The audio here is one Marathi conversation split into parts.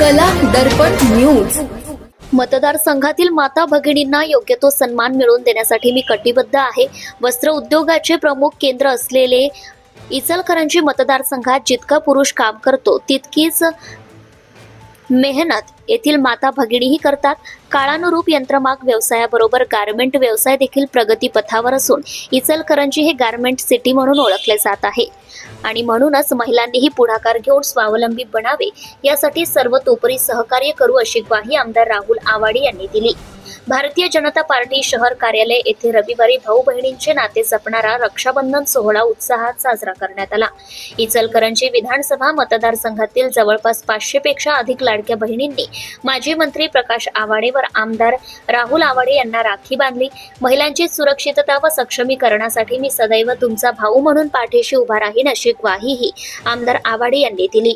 कला दर्पण न्यूज. मतदारसंघातील माता भगिनींना योग्य तो सन्मान मिळवून देण्यासाठी मी कटिबद्ध आहे. वस्त्र उद्योगाचे प्रमुख केंद्र असलेले इचलकरंजी मतदारसंघात जितका पुरुष काम करतो तितकीच मेहनत येथील माता भगिनीही करतात. काळानुरूप यंत्रमाग व्यवसायाबरोबर गारमेंट व्यवसाय देखील प्रगतीपथावर असून इचलकरंजी हे गारमेंट सिटी म्हणून ओळखले जात आहे. आणि म्हणूनच महिलांनीही पुढाकार घेऊन स्वावलंबी बनावे यासाठी सर्वतोपरी सहकार्य करू अशी ग्वाही आमदार राहुल आवाडे यांनी दिली. भारतीय जनता पार्टी शहर कार्यालय येथे रविवारी भाऊ बहिणींचे नाते जपणारा रक्षाबंधन सोहळा उत्साहात साजरा करण्यात आला. इचलकरंजी विधानसभा मतदारसंघातील जवळपास पाचशे पेक्षा अधिक लाडक्या बहिणींनी माजी मंत्री प्रकाश आवाडे वर आमदार राहुल आवाडे यांना राखी बांधली. महिलांची सुरक्षितता व सक्षमीकरणासाठी मी सदैव तुमचा भाऊ म्हणून पाठीशी उभा राहीन अशी ग्वाहीही आमदार आवाडे यांनी दिली.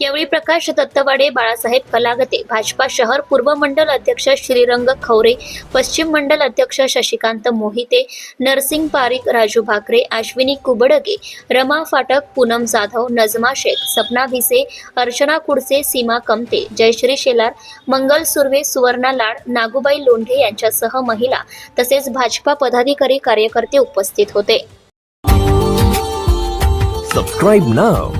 यावेळी प्रकाश दत्तवाडे बाळासाहेब कलागते भाजपा शहर पूर्व मंडल अध्यक्ष श्रीरंग खवरे पश्चिम मंडल अध्यक्ष शशिकांत मोहिते नरसिंग पारिक राजू भाकरे अश्विनी कुबडगे रमा फाटक पूनम जाधव नजमा शेख सपना भिसे अर्चना कुडसे सीमा कमते जयश्री शेलार मंगल सुर्वे सुवर्णा लाड नागूबाई लोंढे यांच्यासह महिला तसेच भाजपा पदाधिकारी कार्यकर्ते उपस्थित होते. Subscribe now